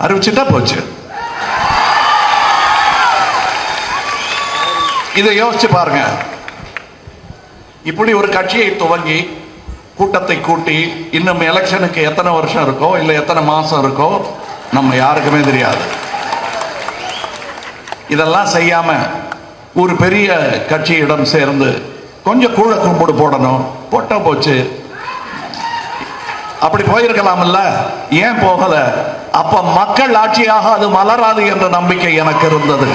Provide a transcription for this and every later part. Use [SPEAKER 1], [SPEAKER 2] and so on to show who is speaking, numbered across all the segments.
[SPEAKER 1] அறிவிச்சுட்டா போச்சு. இதை யோசிச்சு பாருங்க. இப்படி ஒரு கட்சியை துவங்கி கூட்டத்தை கூட்டி இன்னும் எலெக்ஷனுக்கு எத்தனை வருஷம் இருக்கோ இல்லை எத்தனை மாசம் இருக்கோ நம்ம யாருக்குமே தெரியாது. இதெல்லாம் செய்யாம ஒரு பெரிய கட்சியிடம் சேர்ந்து கொஞ்சம் கூழ கும்பிடு போடணும். போட்டா போச்சு. அப்படி போயிருக்கலாம்ல. ஏன் போகலை? அப்ப மக்கள் ஆட்சியாக அது மலராது என்ற நம்பிக்கை எனக்கு இருந்தது.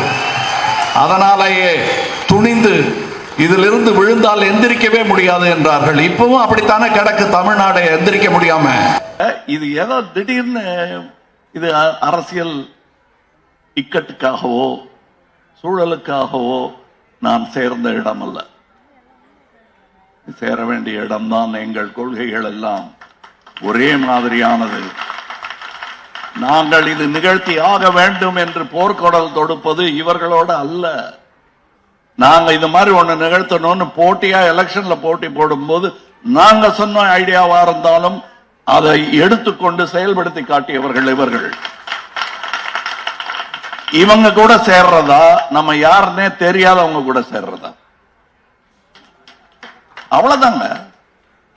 [SPEAKER 1] அதனாலேயே துணிந்து இதிலிருந்து விழுந்தால் எந்திரிக்கவே முடியாது என்றார்கள். இப்பவும் அப்படித்தானே கிடக்கு தமிழ்நாடை எந்திரிக்க முடியாம? இது ஏதோ திடீர்னு இது அ- அரசியல் இக்கட்டுக்காகவோ சூழலுக்காகவோ நான் சேர்ந்த இடம் அல்ல சேர வேண்டிய இடம்தான். எங்கள் கொள்கைகள் எல்லாம் ஒரே மாதிரியானது. நாங்கள் இது நிகழ்த்தி ஆக வேண்டும் என்று போர்க்கொடல் தொடுப்பது இவர்களோட அல்ல. நாங்க இது மாதிரி ஒண்ணு நிகழ்த்தணும்னு போட்டியா எலெக்ஷன்ல போட்டி போடும்போது நாங்க சொன்ன ஐடியாவா இருந்தாலும் அதை எடுத்துக்கொண்டு செயல்படுத்தி காட்டியவர்கள் இவர்கள். இவங்க கூட சேர்றதா? நம்ம யாருன்னே தெரியாதவங்க கூட சேர்றதா? அவ்வளவுதாங்க.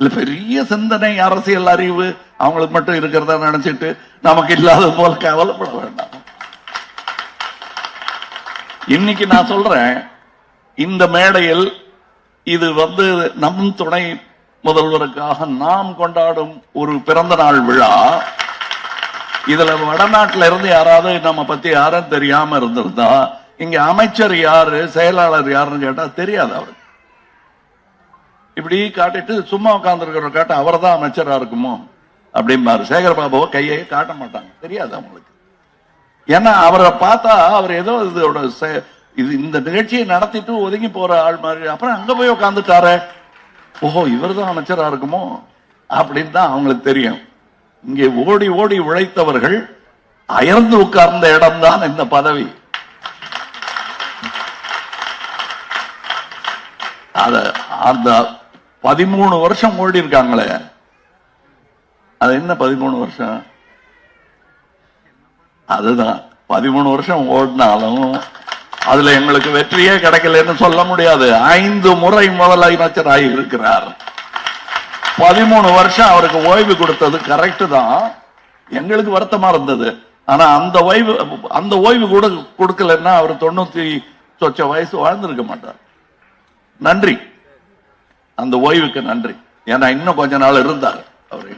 [SPEAKER 1] இல்ல பெரிய சிந்தனை அரசியல் அறிவு அவங்களுக்கு மட்டும் இருக்கிறதா நினைச்சிட்டு நமக்கு இல்லாத போல கவலைப்பட வேண்டாம். இன்னைக்கு நான் சொல்றேன் இந்த மேடையில் இது வந்து நம் துணை முதல்வருக்காக நாம் கொண்டாடும் ஒரு பிறந்த நாள் விழா. இதுல வடநாட்டுல இருந்து யாராவது நம்ம பத்தி யாரும் தெரியாம இருந்திருந்தா இங்க அமைச்சர் யாரு செயலாளர் யாருன்னு கேட்டா தெரியாது அவருக்கு. இப்படி காட்டிட்டு சும்மா உட்கார்ந்துருக்கிற காட்ட அவர் தான் அமைச்சரா இருக்குமோ? அப்படிம்பாரு. சேகரபாபுவை கையை காட்ட மாட்டாங்க. தெரியாது அவங்களுக்கு ஏன்னா அவரை பார்த்தா அவர் ஏதோ இதோட இது இந்த நிகழ்ச்சியை நடத்திட்டு ஒதுங்கி போற ஆள் மாதிரி. அப்புறம் அங்க போய் உட்காந்துட்டாரே ஓஹோ இவர் தான் அமைச்சரா இருக்குமோ? அப்படின்னு தான் அவங்களுக்கு தெரியும். இங்கே ஓடி ஓடி உழைத்தவர்கள் அயர்ந்து உட்கார்ந்த இடம்தான் இந்த பதவி. அத அந்த பதிமூணு வருஷம் ஓடி இருக்காங்களே அது என்ன பதிமூணு வருஷம்? அதுதான். பதிமூணு வருஷம் ஓடினாலும் அதுல எங்களுக்கு வெற்றியே கிடைக்கலன்னு சொல்ல முடியாது. ஐந்து முறை முதலமைச்சர் ஆகி இருக்கிறார் பதிமூணு வருஷம் அவருக்கு ஓய்வு கொடுத்தது கரெக்டு தான். எங்களுக்கு வருத்தமா இருந்தது. ஆனா அந்த ஓய்வு அந்த ஓய்வு கூட கொடுக்கலன்னா அவர் தொண்ணூத்தி சொச்ச வயசு வாழ்ந்திருக்க மாட்டார். நன்றி. அந்த ஓய்வுக்கு நன்றி. ஏன்னா இன்னும் கொஞ்ச நாள் இருந்தார் அவர்